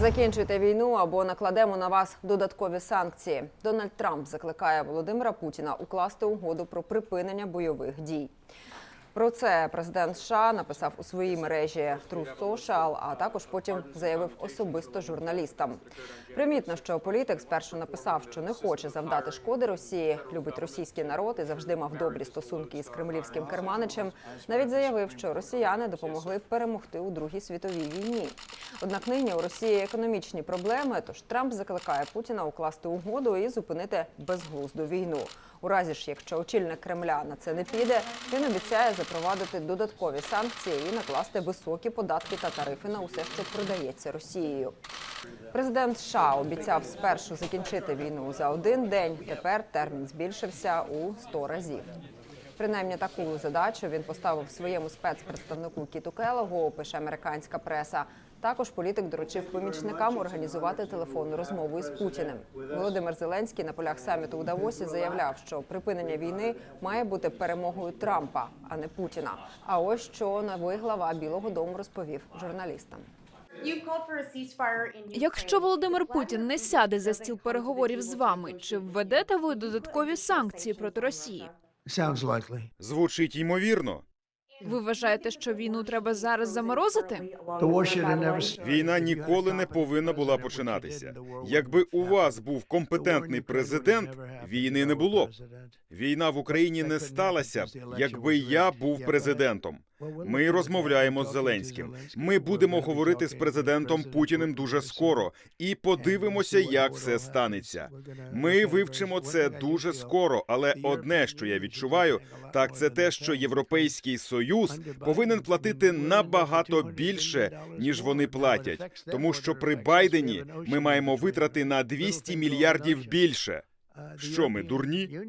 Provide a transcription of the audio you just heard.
Закінчуйте війну або накладемо на вас додаткові санкції. Дональд Трамп закликає Володимира Путіна укласти угоду про припинення бойових дій. Про це президент США написав у своїй мережі True Social, а також потім заявив особисто журналістам. Примітно, що політик спершу написав, що не хоче завдати шкоди Росії, любить російський народ і завжди мав добрі стосунки із кремлівським керманичем. Навіть заявив, що росіяни допомогли перемогти у Другій світовій війні. Однак нині у Росії економічні проблеми. Тож Трамп закликає Путіна укласти угоду і зупинити безглузду війну. У разі ж, якщо очільник Кремля на це не піде, він обіцяє запровадити додаткові санкції і накласти високі податки та тарифи на усе, що продається Росією. Президент США обіцяв спершу закінчити війну за один день. Тепер термін збільшився у 100 разів. Принаймні таку задачу він поставив своєму спецпредставнику Кіту Келогу, пише американська преса. Також політик доручив помічникам організувати телефонну розмову із Путіним. Володимир Зеленський на полях саміту у Давосі заявляв, що припинення війни має бути перемогою Трампа, а не Путіна. А ось що новий глава Білого Дому розповів журналістам. Якщо Володимир Путін не сяде за стіл переговорів з вами, чи введете ви додаткові санкції проти Росії? Звучить ймовірно. Ви вважаєте, що війну треба зараз заморозити? Війна ніколи не повинна була починатися. Якби у вас був компетентний президент, війни не було б. Війна в Україні не сталася б, якби я був президентом. Ми розмовляємо з Зеленським. Ми будемо говорити з президентом Путіним дуже скоро і подивимося, як все станеться. Ми вивчимо це дуже скоро. Але одне, що я відчуваю, так це те, що Європейський Союз повинен платити набагато більше, ніж вони платять. Тому що при Байдені ми маємо витрати на 200 мільярдів більше. Що ми дурні?